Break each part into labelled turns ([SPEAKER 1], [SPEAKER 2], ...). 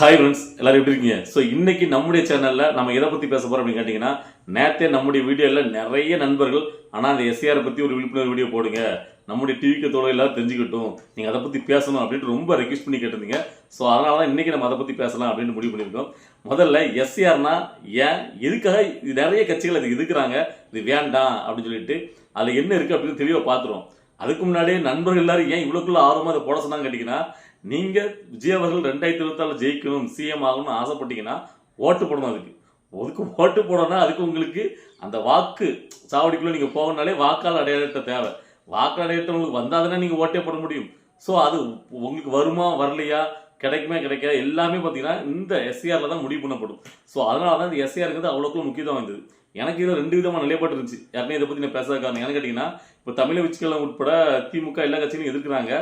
[SPEAKER 1] Hi friends எல்லாரும் எப்படி இருக்கீங்க? ஸோ இன்னைக்கு நம்முடைய சேனலில் நம்ம எதை பற்றி பேச போகிறோம் அப்படின்னு கேட்டிங்கன்னா நேற்றே நம்முடைய வீடியோவில் நிறைய நண்பர்கள் ஆனால் அந்த எஸ்ஆர் பற்றி ஒரு விழிப்புணர்வு வீடியோ போடுங்க. நம்முடைய டிவிக்கு தோட எல்லாரும் தெரிஞ்சுக்கிட்டும். நீங்கள் அதை பற்றி பேசணும் அப்படின்ட்டு ரொம்ப ரெக்வெஸ்ட் பண்ணி கேட்டிருந்தீங்க. ஸோ அதனால தான் இன்றைக்கி நம்ம அதை பற்றி பேசலாம் அப்படின்னு முடிவு பண்ணியிருக்கோம். முதல்ல எஸ்ஆர்னா ஏன் எதுக்காக இது நிறைய கட்சிகள் அது எதுக்குறாங்க? இது வேண்டாம் அப்படின்னு சொல்லிட்டு அதில் என்ன இருக்குது அப்படின்னு தெளிவாக பார்த்துருவோம். அதுக்கு முன்னாடியே நண்பர்கள் எல்லாரும் ஏன் இவ்வளோக்குள்ள ஆர்வமாக அதை போட சொன்னாங்க கேட்டிங்கன்னா நீங்க விஜய் அவர்கள் ரெண்டாயிரத்தி இருபத்தாறு ஜெயிக்கணும் சிஎம் ஆகணும்னு ஆசைப்பட்டீங்கன்னா ஓட்டு போடணும் அதுக்கு. ஒதுக்கு ஓட்டு போடணும்னா அதுக்கு உங்களுக்கு அந்த வாக்கு சாவடிக்குள்ள நீங்க போகணுனாலே வாக்காளர் அடையாளத்தை தேவை. வாக்காளர் அடையாளத்தை உங்களுக்கு வந்தாதானே நீங்க ஓட்டே போட முடியும். ஸோ அது உங்களுக்கு வருமா வரலையா? கிடைக்குமே கிடைக்காது. எல்லாமே பார்த்தீங்கன்னா இந்த எஸ்சிஆரில் தான் முடிவு பண்ணப்படும். ஸோ அதனால தான் இந்த எஸ்சிஆருங்கிறது அவ்வளோக்குள்ள முக்கியத்துவம் வாய்ந்தது. எனக்கு இதில் ரெண்டு விதமான நிலைப்பாடு இருந்துச்சு. யாருமே இதை பற்றி நான் பேசாத காரணம் ஏன்னு கேட்டிங்கன்னா இப்போ தமிழக விச்சிக்கலாம் உட்பட திமுக எல்லா கட்சியிலும் எதிர்க்கிறாங்க.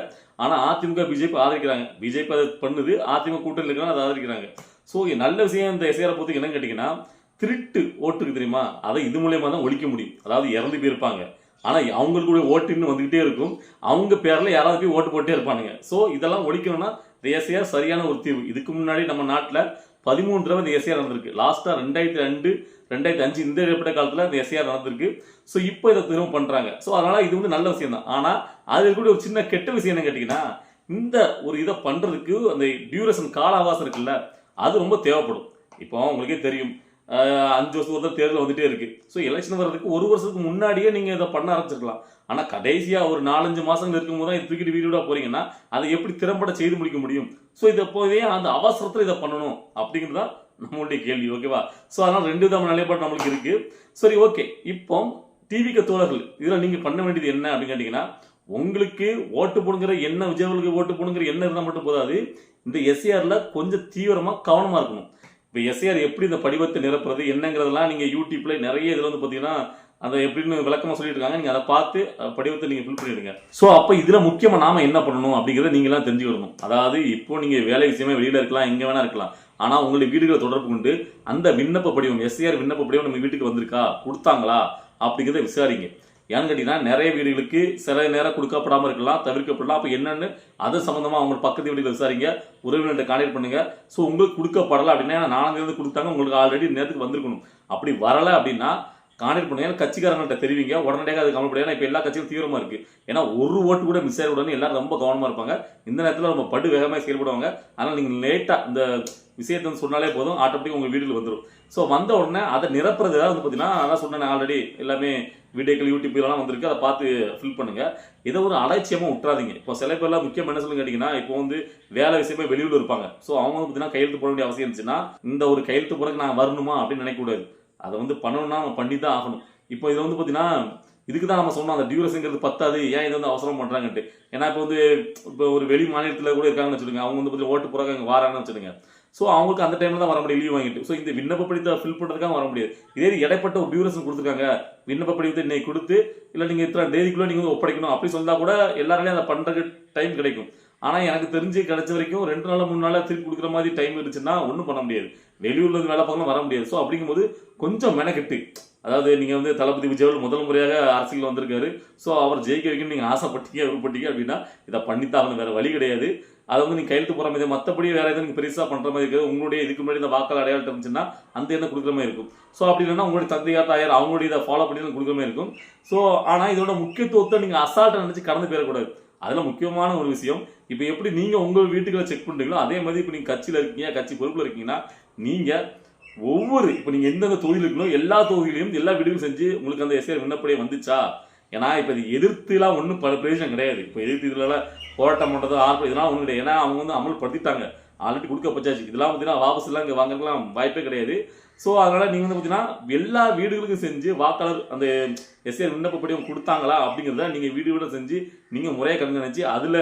[SPEAKER 1] ஆனால் அதிமுக பிஜேபி ஆதரிக்கிறாங்க. பிஜேபி அதை பண்ணுது அதிமுக கூட்டணி இருக்கிறாங்க அதை ஆதரிக்கிறாங்க. ஸோ நல்ல விஷயம் இந்த எஸ்ஆரை பொறுத்து என்னன்னு கேட்டிங்கன்னா திருட்டு ஓட்டுக்கு தெரியுமா? அதை இது மூலயமா தான் ஒழிக்க முடியும். அதாவது இறந்து போயிருப்பாங்க. ஆனால் அவங்களுக்குடைய ஓட்டுன்னு வந்துக்கிட்டே இருக்கும். அவங்க பேரில் யாராவது போய் ஓட்டு போட்டே இருப்பானுங்க. ஸோ இதெல்லாம் ஒழிக்கணும்னா இந்த எஸ்ஐஆர் சரியான ஒரு தீர்வு. இதுக்கு முன்னாடி நம்ம நாட்டில் பதிமூணு தடவை இந்த எஸ்ஐஆர் நடந்திருக்கு. லாஸ்ட்டாக ரெண்டாயிரத்தி ரெண்டு ரெண்டாயிரத்தி அஞ்சு இந்த இடைப்பட்ட காலத்தில் இந்த எஸ்ஐஆர் நடந்திருக்கு. ஸோ இப்போ இதை திரும்ப பண்ணுறாங்க ஸோ அதனால் இது வந்து நல்ல விஷயம் தான். ஆனால் அது இருக்கக்கூடிய ஒரு சின்ன கெட்ட விஷயம் என்ன கேட்டிங்கன்னா இந்த ஒரு இதை பண்ணுறதுக்கு அந்த டியூரேஷன் கால அவகாசம் இருக்குல்ல அது ரொம்ப தேவைப்படும். இப்போ உங்களுக்கே தெரியும். அஞ்சு வருஷத்துக்கு தான் தேர்தல் வந்துட்டே இருக்கு. ஸோ எலெக்ஷன் வர்றதுக்கு ஒரு வருஷத்துக்கு முன்னாடியே நீங்கள் இதை பண்ண ஆரம்பிச்சிருக்கலாம். ஆனால் கடைசியாக ஒரு நாலஞ்சு மாதங்கள் இருக்கும்போது தான் இது தூக்கிட்டு வீடியோட போறீங்கன்னா அதை எப்படி திறம்பட செய்து முடிக்க முடியும்? ஸோ இதை போதே அந்த அவசரத்தில் இதை பண்ணணும் அப்படிங்கிறது தான் நம்மளுடைய கேள்வி ஓகேவா ஸோ அதனால் ரெண்டு விதமான நிலைப்பாடு நம்மளுக்கு இருக்கு. சரி ஓகே இப்போ டிவிக்கு தோழர்கள் இதில் நீங்கள் பண்ண வேண்டியது என்ன அப்படின்னு கேட்டிங்கன்னா உங்களுக்கு ஓட்டு போடுங்கிற என்ன விஜயவர்களுக்கு ஓட்டு போடுங்கிற என்ன இருந்தால் மட்டும் போதாது இந்த எஸ்ஏஆரில் கொஞ்சம் தீவிரமாக கவனமாக இருக்கணும். இப்போ எஸ்ஏஆர் எப்படி இந்த படிவத்தை நிரப்புறது என்னங்கிறதெல்லாம் நீங்கள் யூடியூப்பில் நிறைய இதில் வந்து பார்த்தீங்கன்னா அதை எப்படின்னு விளக்கமாக சொல்லிட்டு இருக்காங்க நீங்கள் அதை பார்த்து படிவத்தை நீங்கள் ஃபில் பண்ணிடுங்க. ஸோ அப்போ இதில் முக்கியமாக நாம் என்ன பண்ணணும் அப்படிங்கிறத நீங்களாம் தெரிஞ்சுக்கணும். அதாவது இப்போ நீங்கள் வேலை விஷயமா வெளியில் இருக்கலாம் எங்கே வேணா இருக்கலாம். ஆனால் உங்களுடைய வீடுகளை தொடர்பு கொண்டு அந்த விண்ணப்ப படிவம் எஸ்ஏஆர் விண்ணப்ப படிவம் நம்ம வீட்டுக்கு வந்திருக்கா? கொடுத்தாங்களா? அப்படிங்கிறத விசாரிங்க. ஏன்னு கேட்டீங்கன்னா நிறைய வீடுகளுக்கு சில நேரம் கொடுக்கப்படாமல் இருக்கலாம் தவிர்க்கப்படலாம். அப்போ என்னென்னு அது சம்மந்தமாக அவங்க பக்கத்து வீட்டில் விசாரிங்க உறவினர்கிட்ட கான்டாக்ட் பண்ணுங்கள் ஸோ உங்களுக்கு கொடுக்கப்படலை அப்படின்னா நாலாந்தேதி கொடுத்தாங்க உங்களுக்கு ஆல்ரெடி நேரத்துக்கு வந்திருக்கணும். அப்படி வரலை அப்படின்னா கான்டாக்ட் பண்ணுங்க. கட்சிக்காரங்கள்ட்ட தெரிவிங்க. உடனடியாக அது கவலைப்படையா ஏன்னா இப்போ எல்லா கட்சியும் தீவிரமாக இருக்குது ஏன்னா ஒரு ஓட்டு கூட மிஸ் ஆகிடக்கூடாதுன்னு எல்லாரும் ரொம்ப கவனமாக இருப்பாங்க. இந்த நேரத்தில் நம்ம படு வேகமாக செயல்படுவாங்க. ஆனால் நீங்கள் லேட்டாக இந்த விஷயத்தை வந்து சொன்னாலே போதும் ஆட்டோமேட்டிக் உங்கள் வீட்டில் வந்துடும் ஸோ வந்த உடனே அதை நிரப்புறது ஏதாவது வந்து பார்த்தீங்கன்னா அதான் சொன்னேன் ஆல்ரெடி எல்லாமே வீடியோக்கள் யூடியூப் இதெல்லாம் வந்திருக்கு அதை பார்த்து ஃபில் பண்ணுங்கள் இதை ஒரு அலட்சியமாக விட்டுறாதீங்க இப்போ சில பேர்லாம் முக்கியம் என்ன சொல்லுங்க கேட்டிங்கன்னா இப்போ வந்து வேலை விஷயமா வெளியூர் இருப்பாங்க. ஸோ அவங்க வந்து பார்த்தீங்கன்னா கையெழுத்து போட வேண்டிய அவசியம் இருந்துச்சுன்னா இந்த ஒரு கையெழுத்து போகிறதுக்கு நான் வரணுமா அப்படின்னு நினைக்கக்கூடாது அதை வந்து பண்ணணும்னா நம்ம பண்ணி தான் ஆகணும். இப்போ இது வந்து பார்த்தீங்கன்னா இதுக்கு தான் நம்ம சொன்னோம் அந்த டியூரஸுங்கிறது பத்தாது ஏன் இது வந்து அவசரம் பண்ணுறாங்கன்ட்டு ஏன்னா இப்போ வந்து இப்போ ஒரு வெளி மாநிலத்தில் கூட இருக்காங்கன்னு வச்சுருங்க அவங்க வந்து பார்த்தீங்கன்னா ஓட்டு போகிறாங்க அங்கே வராங்கன்னு வச்சுருங்க ஸோ அவங்களுக்கு அந்த டைமில் தான் வர முடியும் லீவ் வாங்கிட்டு. ஸோ இந்த விண்ணப்ப படிவத்தை ஃபில் பண்ணுறதுக்காக வர முடியாது. இதே இடைப்பட்ட ஒரு டியூரேஷன் கொடுத்துருக்காங்க. விண்ணப்ப படிவத்தை இன்னைக்கு கொடுத்து இல்லை நீங்கள் இத்தனை தேதிக்குள்ளே நீங்கள் வந்து ஒப்படைக்கணும் அப்படி சொன்னால் கூட எல்லாருமே அதை பண்ணுறதுக்கு டைம் கிடைக்கும். ஆனால் எனக்கு தெரிஞ்சு கிடைச்ச வரைக்கும் ரெண்டு நாள் மூணு நாளாக திருப்பி கொடுக்குற மாதிரி டைம் இருந்துச்சுன்னா ஒன்றும் பண்ண முடியாது. வெளியூர்ல இருந்து வேலை பார்க்கலாம் வர முடியாது. ஸோ அப்படிங்கும்போது கொஞ்சம் மெனக்கெட்டு. அதாவது நீங்கள் வந்து தளபதி விஜய் முதல் முறையாக அரசியல் வந்திருக்காரு. ஸோ அவர் ஜெயிக்க வைக்கணும் நீங்கள் ஆசைப்பட்டீங்க விருப்பப்பட்டீங்க அப்படின்னா இதை பண்ணித்தாகணும் வேறு வழி கிடையாது. அதை வந்து நீங்கள் கையெழுத்து போகிற மாதிரி மற்றபடி வேறு எதுவும் பெருசாக பண்ணுற மாதிரி இருக்குது. உங்களுடைய இதுக்கு முன்னாடி இந்த வாக்காளர் அடையாளம் இருந்துச்சுன்னா அந்த எண்ணம் கொடுக்குற மாதிரி இருக்கும். ஸோ அப்படி இல்லைன்னா உங்களுடைய தந்தையார் தாயார் அவங்களுடைய இதை ஃபாலோ பண்ணி கொடுக்குற மாதிரி இருக்கும். ஸோ ஆனால் இதோட முக்கியத்துவத்தை நீங்கள் அசால்ட்டை நினச்சி கடந்து போயிடக்கூடாது. அதில் முக்கியமான ஒரு விஷயம் இப்போ எப்படி நீங்கள் உங்கள் வீட்டுகளை செக் பண்ணுறீங்களோ அதே மாதிரி இப்போ நீங்கள் கட்சியில் இருக்கீங்க கட்சி பொறுப்பில் இருக்கீங்கன்னா நீங்கள் ஒவ்வொரு இப்போ நீங்கள் எந்தெந்த தொகுதியில் இருக்கணும் எல்லா தொகுதியிலையும் எல்லா வீடுகளும் செஞ்சு உங்களுக்கு அந்த எஸ்ஆர் விண்ணப்படியே வந்துச்சா? ஏன்னா இப்போ இது எதிர்த்துலாம் ஒன்றும் பல பிரயோஜனம் கிடையாது. இப்போ எதிர்த்து இதெல்லாம் போராட்டம் பண்ணுறது ஆர்ப்பாட்டம் இதெல்லாம் ஒன்றும் கிடையாது. ஏன்னா அவங்க வந்து அமல்படுத்திட்டாங்க. ஆல்ரெடி கொடுக்க பச்சாச்சு இதெல்லாம் பார்த்தீங்கன்னா வாபஸ் எல்லாம் இங்கே வாங்குறதுலாம் வாய்ப்பே கிடையாது. ஸோ அதனால் நீங்கள் வந்து பார்த்தீங்கன்னா எல்லா வீடுகளுக்கும் செஞ்சு வாக்காளர் அந்த எஸ்ஆர் விண்ணப்பப்படியும் கொடுத்தாங்களா அப்படிங்கிறத நீங்கள் வீடு வீட செஞ்சு நீங்கள் முறையாக கண்காணிச்சு அதில்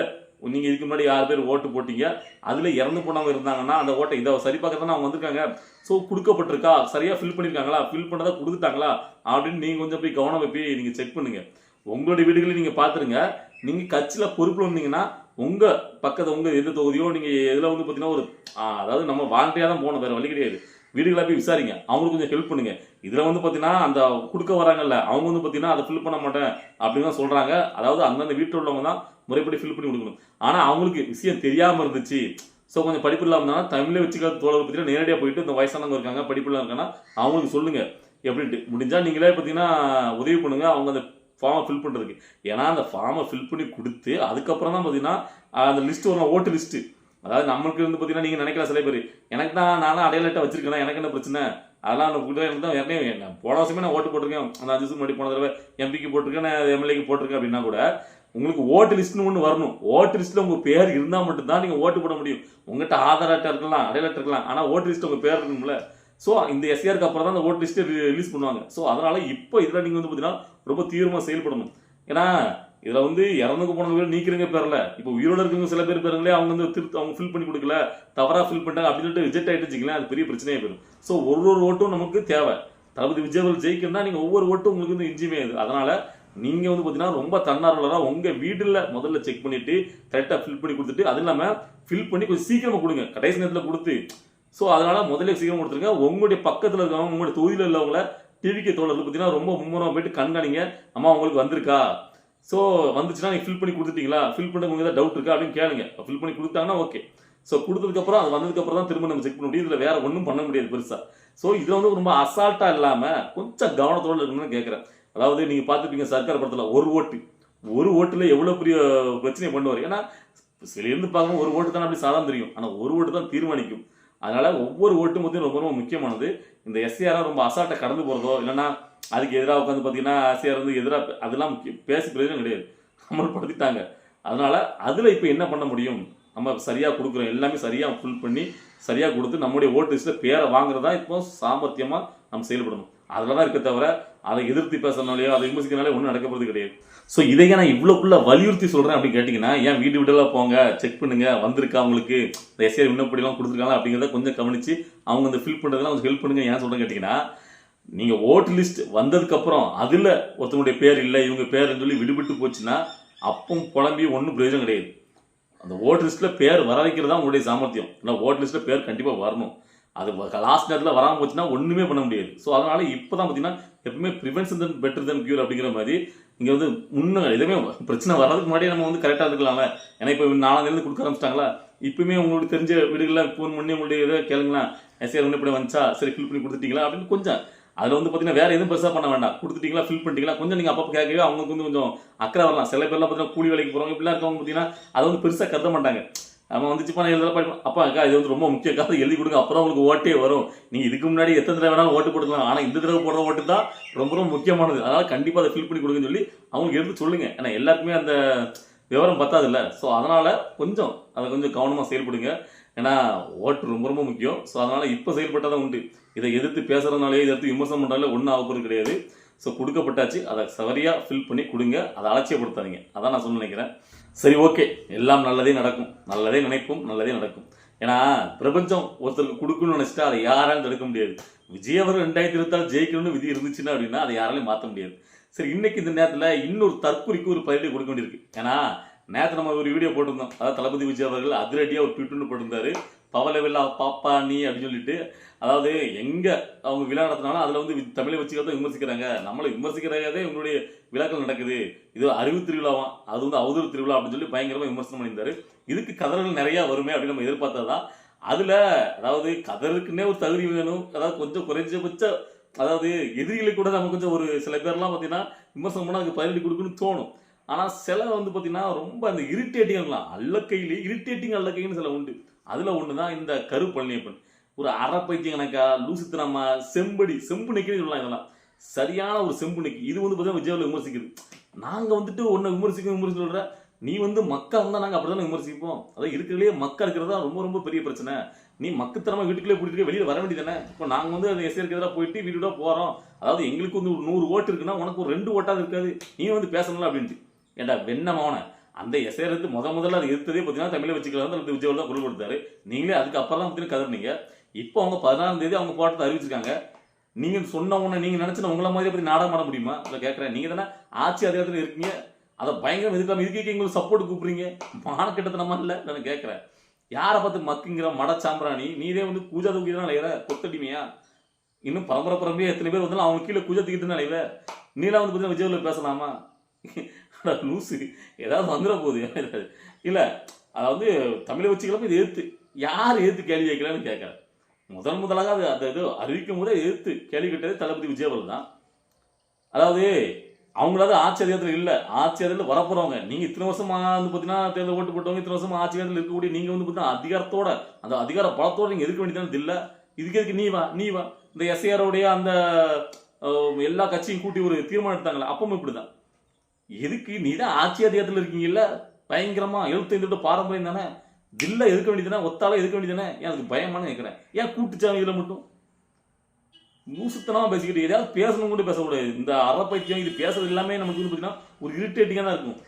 [SPEAKER 1] நீங்கள் இதுக்கு முன்னாடி யார் பேர் ஓட்டு போட்டீங்க அதில் இறந்து போனவங்க இருந்தாங்கன்னா அந்த ஓட்டை இதை சரி பார்க்க தானே அவங்க வந்திருக்காங்க. ஸோ கொடுக்கப்பட்டிருக்கா? சரியாக ஃபில் பண்ணியிருக்காங்களா ஃபில் பண்ணதை கொடுத்துட்டாங்களா? அப்படின்னு நீங்கள் கொஞ்சம் போய் கவனம் போய் நீங்கள் செக் பண்ணுங்கள் உங்களுடைய வீடுகளையும் நீங்கள் பார்த்துருங்க. நீங்கள் கட்சியில் பொறுப்பில் வந்தீங்கன்னா உங்கள் பக்கத்து உங்கள் எந்த தொகுதியோ நீங்கள் எதில் வந்து பார்த்தீங்கன்னா ஒரு அதாவது நம்ம வாலண்டியாக தான் போகணும் வேறு வழி கிடையாது. வீடுகளாக போய் விசாரிங்க. அவங்களுக்கு கொஞ்சம் ஹெல்ப் பண்ணுங்க. இதில் வந்து பார்த்தீங்கன்னா அந்த கொடுக்க வராங்கல்ல அவங்க வந்து பார்த்தீங்கன்னா அதை ஃபில் பண்ண மாட்டேன் அப்படின்னு தான் சொல்கிறாங்க அதாவது அந்தந்த வீட்டில் உள்ளவங்க தான் முறைப்படி ஃபில் பண்ணி கொடுக்கணும். ஆனால் அவங்களுக்கு விஷயம் தெரியாமல் இருந்துச்சு. ஸோ கொஞ்சம் படிப்பு இல்லாமல் தமிழை வச்சுக்க தோழர் பார்த்தீங்கன்னா நேரடியாக போயிட்டு இந்த வயசானவங்க இருக்காங்க படிப்பு இல்லாமல் இருக்காங்கன்னா அவங்களுக்கு சொல்லுங்கள் எப்படின்ட்டு முடிஞ்சால் நீங்களே பார்த்தீங்கன்னா உதவி பண்ணுங்கள் அவங்க அந்த ஃபார்மை ஃபில் பண்ணுறதுக்கு ஏன்னா அந்த ஃபார்மை ஃபில் பண்ணி கொடுத்து அதுக்கப்புறம் தான் பார்த்தீங்கன்னா அந்த லிஸ்ட்டு வரும் ஓட்டு லிஸ்ட்டு அதாவது நம்மளுக்கு வந்து பார்த்தீங்கன்னா நீங்கள் நினைக்கிற சில பேர் எனக்கு தான் நானும் அடையாள வச்சிருக்கேன்? எனக்கு என்ன பிரச்சனை? அதெல்லாம் அந்த கூட எனக்கு தான் ஏற்கனவே நான் போன வருஷமே நான் ஓட்டு போட்டிருக்கேன். அந்த அஞ்சு வருஷம் முன்னாடி போன தடவை எம்பிக்கு போட்டிருக்கேன் நான் எம்எல்ஏக்கு போட்டிருக்கேன் அப்படின்னா கூட உங்களுக்கு ஓட்டு லிஸ்ட்னு ஒன்று வரணும். ஓட்டு லிஸ்ட்டில் உங்கள் பேர் இருந்தால் மட்டும்தான் நீங்கள் ஓட்டு போட முடியும். உங்கள்கிட்ட ஆதார் அட்டை இருக்கலாம் அடையாள இருக்கலாம் ஆனால் ஓட்டு லிஸ்ட் உங்கள் பேர் இருக்கணும்ல. ஸோ இந்த எஸ்ஆருக்கு அப்புறம் தான் அந்த ஓட்டு லிஸ்ட்டை ரிலீஸ் பண்ணுவாங்க. ஸோ அதனால் இப்போ இதில் நீங்கள் வந்து பார்த்தீங்கன்னா ரொம்ப தீவிரமாக செயல்படணும் ஏன்னா இதில் வந்து இறந்துக்கு போனவங்க பேர் பேரில் இப்போ உயிரோடு இருக்கவங்க சில பேர் பேருங்களே அவங்க வந்து திருத்த அவங்க ஃபில் பண்ணி கொடுக்கல தவறாக ஃபில் பண்ணிட்டாங்க அப்படின்னு சொல்லிட்டு ரிஜெக்ட் ஆகிட்டுச்சிங்களேன் அது பெரிய பிரச்சனையே போயிடும். ஸோ ஒரு ஒரு ஓட்டும் நமக்கு தேவை. தளபதி விஜயவர்கள் ஜெயிக்கணும்னா நீங்கள் ஒவ்வொரு ஓட்டும் உங்களுக்கு வந்து இன்றியுமே இது அதனால் நீங்கள் வந்து பார்த்தீங்கன்னா ரொம்ப தன்னார்வலராக உங்கள் வீட்டில் முதல்ல செக் பண்ணிவிட்டு கரெக்டாக ஃபில் பண்ணி கொடுத்துட்டு அது இல்லாமல் ஃபில் பண்ணி கொஞ்சம் சீக்கிரமாக கொடுங்க. கடைசி நேரத்தில் கொடுத்து ஸோ அதனால் முதல்ல சீக்கிரம் கொடுத்துருங்க. உங்களுடைய பக்கத்தில் இருக்கவங்க உங்களுடைய தொகுதியில் உள்ளவங்கள டிவிக்கு தோழர்கள் பார்த்தீங்கன்னா ரொம்ப மும்முரமாக போயிட்டு கண்காணிங்க. அம்மா உங்களுக்கு வந்திருக்கா? ஸோ வந்துச்சுன்னா நீங்கள் ஃபில் பண்ணி கொடுத்துட்டீங்களா? ஃபில் பண்ணவங்க ஏதாவது டவுட் இருக்கா அப்படின்னு கேளுங்க. ஃபில் பண்ணி கொடுத்தாங்கன்னா ஓகே ஸோ கொடுத்ததுக்கப்புறம் அது வந்ததுக்கப்புறம் தான் திரும்ப நம்ம செக் பண்ண முடியும். இதில் வேறு ஒன்றும் பண்ண முடியாது பெருசாக ஸோ இதில் வந்து ரொம்ப அசால்ட்டாக இல்லாமல் கொஞ்சம் கவனத்தோடு இருக்கணும்னு கேட்குறேன் அதாவது நீங்கள் பார்த்துப்பீங்க சர்க்கார் படத்தில் ஒரு ஓட்டு. ஒரு ஓட்டில் எவ்வளோ பெரிய பிரச்சனையை பண்ணுவார்? ஏன்னா சில இருந்து ஒரு ஓட்டு தானே அப்படி சாதாரண தெரியும். ஆனால் ஒரு ஓட்டு தான் தீர்மானிக்கும். அதனால் ஒவ்வொரு ஓட்டும் ரொம்ப ரொம்ப முக்கியமானது. இந்த எஸ்சிஆராக ரொம்ப அசால்ட்டை கடந்து போகிறதோ இல்லைன்னா அதுக்கு எதிராக உட்காந்து பார்த்தீங்கன்னா எஸ்சிஆர் வந்து எதிராக அதெல்லாம் முக்கிய பேசி பிரயோஜனம் கிடையாது. அமல்படுத்திட்டாங்க. அதனால் அதில் இப்போ என்ன பண்ண முடியும்? நம்ம சரியாக கொடுக்குறோம். எல்லாமே சரியாக ஃபுல் பண்ணி சரியாக கொடுத்து நம்முடைய ஓட்டு லிஸ்ட்டில் பேரை வாங்குறதா இப்போ சாமர்த்தியமாக நம்ம செயல்படணும். அதில் தான் இருக்க தவிர அதை எதிர்த்து பேசுறதுனாலையோ அதை விமர்சிக்கிறனாலே ஒன்றும் நடக்க போகிறது கிடையாது. ஸோ இதையே நான் இவ்வளோக்குள்ள வலியுறுத்தி சொல்கிறேன் அப்படின்னு கேட்டிங்கன்னா ஏன் வீடு வீடெல்லாம் போங்க செக் பண்ணுங்கள் வந்திருக்கா அவங்களுக்கு இந்த எஸ்ஏ விண்ணப்படிலாம் கொடுத்துருக்காங்க அப்படிங்கிறத கொஞ்சம் கவனித்து அவங்க அந்த ஃபில் பண்ணுறதுலாம் கொஞ்சம் ஹெல்ப் பண்ணுங்க ஏன் சொல்கிறேன் கேட்டிங்கன்னா நீங்கள் ஓட்டு லிஸ்ட் வந்ததுக்கப்புறம் அதில் ஒருத்தவங்களுடைய பேர் இல்லை இவங்க பேருன்னு சொல்லி விடுபட்டு போச்சுன்னா அப்பவும் புலம்பி ஒன்றும் பிரயோஜனம் கிடையாது. அந்த ஓட் லிஸ்ட்டில் பேர் வர வைக்கிறது தான் உங்களுடைய சாமர்த்தியம். ஏன்னா ஓட் லிஸ்ட்டில் பேர் கண்டிப்பாக வரணும். அது லாஸ்ட் நேரத்தில் வராமல் போச்சுன்னா ஒன்றுமே பண்ண முடியாது. ஸோ அதனால் இப்போ தான் பார்த்தீங்கன்னா எப்பவுமே prevention than better than cure அப்படிங்கிற மாதிரி இங்கே வந்து முன்ன எதுவுமே பிரச்சனை வர்றதுக்கு முன்னாடியே நம்ம வந்து கரெக்டாக இருக்கலாம்ல ஏன்னா இப்போ நாலாந்தேருந்து கொடுக்க ஆரம்பிச்சிட்டாங்களா? இப்பவுமே உங்களுக்கு தெரிஞ்ச வீடுகளில் ஃபோன் பண்ணி உங்களுடைய இதை கேளுங்களேன். எஸ்ஆர் ஒன்று இப்படி வந்துச்சா? சரி ஃபில் பண்ணி கொடுத்துட்டீங்களா? அப்படின்னு கொஞ்சம் அதில் வந்து பார்த்தீங்கன்னா வேறு எதுவும் பெருசாக பண்ண வேண்டாம். கொடுத்துட்டீங்களா ஃபில் பண்ணிட்டீங்களா கொஞ்சம் நீங்கள் அப்பப்போ கேட்கவே அவங்களுக்கு வந்து கொஞ்சம் அக்கறை வரலாம். சில பேர்லாம் பார்த்தீங்கன்னா கூலி வேலைக்கு போகிறவங்க இப்படிலாம் இருக்கவங்க பார்த்தீங்கன்னா அதை வந்து பெருசாக கருத மாட்டாங்க. நம்ம வந்துச்சுப்பா நான் எழுதலாம் படிப்போம். அப்பா அக்கா இது வந்து ரொம்ப முக்கிய காசு எழுதி கொடுங்க அப்புறம் உங்களுக்கு ஓட்டே வரும். நீங்கள் இதுக்கு முன்னாடி எத்தனை தடவை வேணாலும் ஓட்டு போட்டுக்கலாம். ஆனால் இந்த தடவை போடுற ஓட்டு தான் ரொம்ப ரொம்ப முக்கியமானது. அதனால் கண்டிப்பாக அதை ஃபில் பண்ணி கொடுங்கன்னு சொல்லி அவங்களுக்கு எடுத்து சொல்லுங்க. ஏன்னா எல்லாருக்குமே அந்த விவரம் பத்தாதுல்ல. ஸோ அதனால் கொஞ்சம் அதை கொஞ்சம் கவனமாக செயல்படுங்க. ஏன்னா ஓட்டு ரொம்ப ரொம்ப முக்கியம். ஸோ அதனால் இப்போ செயல்பட்டால் தான் உண்டு. இதை எதிர்த்து பேசுகிறதுனாலே இதை எடுத்து விமர்சனம் பண்ணுறாலே ஒன்றும் ஆகப்போகிறது கிடையாது. ஸோ கொடுக்கப்பட்டாச்சு. அதை சரியாக ஃபில் பண்ணி கொடுங்க. அதை அலட்சியப்படுத்தாதீங்க. அதான் நான் சொல்ல நினைக்கிறேன். சரி ஓகே. எல்லாம் நல்லதே நடக்கும். நல்லதே நினைப்போம். நல்லதே நடக்கும். ஏன்னா பிரபஞ்சம் ஒருத்தருக்கு கொடுக்கணும்னு நினச்சிட்டா அதை யாராலும் தடுக்க முடியாது. விஜய் அவர் ரெண்டாயிரத்தி இருபத்தாறு ஜெயிக்கணும்னு விதி இருந்துச்சுன்னா அப்படின்னா அதை யாராலையும் மாற்ற முடியாது. சரி இன்னைக்கு இந்த நேரத்தில் இன்னொரு தற்குறிக்கு ஒரு பதிலை கொடுக்க வேண்டியிருக்கு. ஏன்னா நேற்று நம்ம ஒரு வீடியோ போட்டிருந்தோம். அதாவது தளபதி விஜய் அவர்கள் அதிரடியாக ஒரு ட்விட்டுன்னு போட்டிருந்தாரு. பவல பாப்பா நீ அப்படின்னு சொல்லிட்டு. அதாவது எங்கே அவங்க விழா நடத்தினாலும் அதில் வந்து தமிழை வச்சுக்கிறத விமர்சிக்கிறாங்க. நம்மளை விமர்சிக்கிறதே இவங்களுடைய விழாக்கள் நடக்குது. இது அறிவு திருவிழாவாம். அது வந்து அவதூறு திருவிழா அப்படின்னு சொல்லி பயங்கரமாக விமர்சனம் பண்ணியிருந்தாரு. இதுக்கு கதறல் நிறையா வருமே அப்படின்னு நம்ம எதிர்பார்த்ததுதான். அதில் அதாவது கதருக்குன்னே ஒரு தகுதி வேணும். அதாவது கொஞ்சம் குறைஞ்சபட்ச அதாவது எதிரிகளுக்கு கூட நம்ம கொஞ்சம் ஒரு சில பேர்லாம் பார்த்தீங்கன்னா விமர்சனம் பண்ணால் அதுக்கு பதிலடி கொடுக்குன்னு தோணும். ஆனால் சில வந்து பார்த்தீங்கன்னா ரொம்ப அந்த இரிட்டேட்டிங்லாம் அல்லக்கையிலே இரிட்டேட்டிங் அல்லக்கைன்னு சில உண்டு. அதில் ஒன்று தான் இந்த கரு பழனியப்பன். ஒரு அரை பைத்தியம் கணக்கா லூசுத்தனமா செம்படி செம்பு நிற்கிறேன்னு சொல்லலாம் இதெல்லாம். சரியான ஒரு செம்பு நிக்கி. இது வந்து பார்த்தீங்கன்னா விஜயாவில் விமர்சிக்குது. நாங்கள் வந்துட்டு ஒன்றை விமர்சிக்க விமர்சிக்க சொல்கிற நீ வந்து மக்கா இருந்தால் நாங்கள் அப்படி தானே விமர்சிப்போம்? அதான் இருக்கிறதுலே மக்கா இருக்கிறது தான் ரொம்ப ரொம்ப பெரிய பிரச்சனை. நீ மக்குத்தனமா வீட்டுக்குள்ளே கூட்டிகிட்டு வெளியில் வர வேண்டியதானே இப்போ நாங்கள் வந்து அந்த எஸ்ஆருக்கு எதிராக போயிட்டு வீடு போகிறோம் அதாவது எங்களுக்கு வந்து ஒரு நூறு ஓட்டு இருக்குன்னா உனக்கு ஒரு ரெண்டு ஓட்டாக இருக்காது. நீ வந்து பேசணும்ல அப்படின்ட்டு. ஏன்டா வெண்ணமான அந்த எஸ்ஆர் முத முதல்ல அது இருந்ததே பார்த்தீங்கன்னா தமிழை வச்சுக்கலாம் தான் விஜய் தான் குரல் கொடுத்தாரு. நீங்களே அதுக்கு அப்புறம் தான் பார்த்தீங்கன்னா கதறினீங்க இப்போ அவங்க பதினாறாம் தேதி அவங்க போட்டத்தை அறிவிச்சிருக்காங்க. நீங்கள் சொன்ன உடனே நீங்க உங்களை உங்கள மாதிரி பற்றி நாடகம் பண்ண முடியுமா? இல்லை கேட்குறேன். நீங்கள் தானே ஆட்சி அதிகாரத்தில் இருக்கீங்க. அதை பயங்கரம் இதுக்காம இதுக்கே எங்களுக்கு சப்போர்ட் கூப்பிடுறீங்க. மான நம்ம இல்லை? நான் கேட்குறேன். யாரை பார்த்து மக்குங்கிற மட சாம்பிராணி? நீதே வந்து பூஜா தூக்கி நிலையிற கொத்தடிமையா? இன்னும் பரம்பரை பரம்பரையாக எத்தனை பேர் வந்தாலும் அவங்க கீழே பூஜா தூக்கிட்டு நிலையில நீலாம் வந்து பார்த்தீங்கன்னா விஜயில் பேசலாமா? லூசு. ஏதாவது வந்துட போகுது. இல்லை அதாவது தமிழை வச்சுக்கலாம் இது எதிர்த்து யார் எதிர்த்து கேள்வி கேட்கலான்னு கேட்குறேன் முதன் முதலாக அது அந்த இது அறிவிக்கும் போதே எதிர்த்து கேள்வி கேட்டது தளபதி விஜயவர்கள் தான். அதாவது அவங்களாவது ஆட்சி அதிகாரத்தில் இல்லை. ஆட்சி அதிகாரத்தில் நீங்கள் இத்தனை வருஷமா வந்து பார்த்தீங்கன்னா தேர்தல் ஓட்டு போட்டவங்க இத்தனை வருஷம் ஆட்சி அதிகாரத்தில் இருக்கக்கூடிய நீங்கள் வந்து பார்த்தீங்கன்னா அதிகாரத்தோட அந்த அதிகார பலத்தோட நீங்கள் எதிர்க்க வேண்டியது இல்லை இதுக்கு எதுக்கு நீ வா நீ வா. இந்த எஸ்ஐஆருடைய அந்த எல்லா கட்சியும் கூட்டி ஒரு தீர்மானம் எடுத்தாங்களே அப்பவும் இப்படி தான் எதுக்கு? நீ தான் ஆட்சி அதிகாரத்தில் இருக்கீங்கல்ல? பயங்கரமா எழுபத்தைந்து வருட பாரம்பரியம் தானே? தில்ல எதுக்க வேண்டியதுதானே ஒத்தால எதுக்க வேண்டியதுதானே ஏன் அதுக்கு பயமானு கேட்குறேன் ஏன் கூட்டுச்சாங்க இதில் மட்டும்? மூசுத்தனமாக பேசிக்கிட்டு ஏதாவது பேசணும் கூட பேசக்கூடாது. இந்த அறப்பைத்தியம் இது பேசுறது எல்லாமே நமக்கு வந்து பார்த்தீங்கன்னா ஒரு இரிட்டேட்டிங்காக தான் இருக்கும்.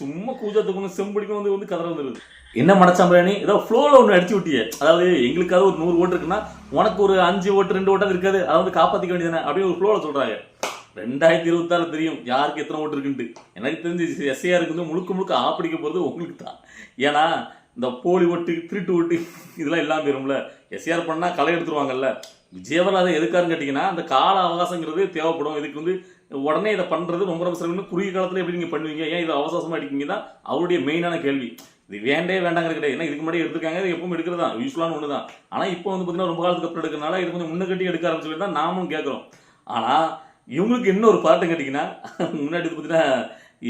[SPEAKER 1] சும்மா கூஜத்துக்கு செம்படிக்கும் வந்து வந்து கதற வந்துருது. என்ன மடச்சாம்பிராணி ஏதோ ஃப்ளோவில் ஒன்று அடிச்சு விட்டியே. அதாவது எங்களுக்காவது ஒரு நூறு ஓட்டு இருக்குன்னா உனக்கு ஒரு அஞ்சு ஓட்டு ரெண்டு ஓட்டாவது இருக்காது. அதை வந்து காப்பாற்றிக்க வேண்டியதானே அப்படின்னு ஒரு ஃப்ளோவில் சொல்கிறாங்க ரெண்டாயிரத்தி இருபத்தாறு தெரியும் யாருக்கு எத்தனை ஓட்டு இருக்குன்ட்டு. எனக்கு தெரிஞ்சு எஸ்ஐஆர் இருக்குது முழுக்க முழுக்க ஆப்பிடிக்க போகிறது உங்களுக்கு தான். ஏன்னா இந்த போலி ஓட்டு திருட்டு ஓட்டு இதெல்லாம் இல்லாமல் போயிரும்ல. எஸ்ஐஆர் பண்ணால் களை எடுத்துருவாங்கல்ல. விஜயவர் எதுக்காருன்னு கேட்டிங்கன்னா அந்த கால அவகாசங்கிறது தேவைப்படும். இதுக்கு வந்து உடனே இதை பண்ணுறது ரொம்ப ரொம்ப சிரமம். குறுகிய காலத்தில் எப்படி நீங்கள் பண்ணுவீங்க? ஏன் இதை அவகாசமாக அடிக்கீங்க தான் அவருடைய மெயினான கேள்வி. இது வேண்டே வேண்டாங்கிற கிடையாது. ஏன்னா இதுக்கு முன்னாடி எடுத்திருக்காங்க. இது எப்பவும் எடுக்கிறது தான். யூஸ்ஃபுல்லான ஒன்று தான். ஆனால் இப்போ வந்து பார்த்தீங்கன்னா ரொம்ப காலத்துக்கு அப்புறம் எடுக்கிறனால இது கொஞ்சம் முன்னுக்கட்டி கட்டி எடுக்க ஆரம்பிச்சு தான் நாமும் கேட்குறோம் ஆனால் இவங்களுக்கு இன்னொரு பாட்டம் கேட்டிங்கன்னா முன்னாடி பார்த்தீங்கன்னா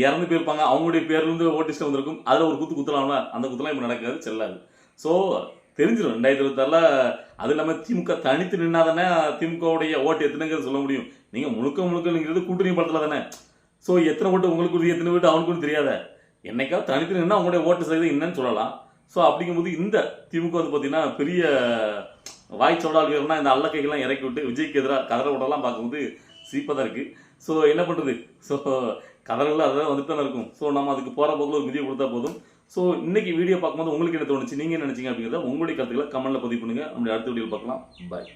[SPEAKER 1] இறந்து போயிருப்பாங்க. அவங்களுடைய பேர்லேருந்து ஓட்டிஸ்ட்டு ஓட்டிஸ்ட் வந்திருக்கும். அதில் ஒரு குத்து குத்தலாம்ல? அந்த குத்துலாம் இப்போ நடக்காது செல்லாது. ஸோ தெரிஞ்சிடும் ரெண்டாயிரத்தி இருபத்தாறில் அது இல்லாமல் திமுக தனித்து நின்னா தானே திமுகவுடைய ஓட்டு எத்தனைங்கிறது சொல்ல முடியும். நீங்கள் முழுக்க முழுக்கங்கிறது கூட்டணி படத்தில் தானே. ஸோ எத்தனை ஓட்டு உங்களுக்கு உறுதி, எத்தனை ஓட்டு அவனுக்கும் தெரியாத. என்னைக்காவது தனித்து நின்னா அவங்களுடைய ஓட்டு சதவீதம் என்னன்னு சொல்லலாம். ஸோ அப்படிங்கும்போது இந்த திமுக வந்து பார்த்தீங்கன்னா பெரிய வாய் சோடால் வீரர்னா இந்த அல்லக்கைகள்லாம் இறக்கி விட்டு விஜய்க்கு எதிராக கதற விடலாம் பார்க்கும்போது சீப்பாக தான் இருக்குது ஸோ என்ன பண்ணுறது ஸோ கதறெல்லாம் அதெல்லாம் வந்துட்டு தானே இருக்கும். ஸோ நம்ம அதுக்கு போகிற போக்கில் ஒரு மிதியை கொடுத்தா போதும். ஸோ இன்றைக்கி வீடியோ பார்க்கும்போது உங்களுக்கு என்ன தோணுச்சு? நீங்கள் என்ன நினச்சிங்க அப்படிங்கிறத உங்களுடைய கருத்துக்களை கமெண்ட்ல பதிவு பண்ணுங்கள் நம்மளுடைய அடுத்த வீடியோ பார்க்கலாம். பாய்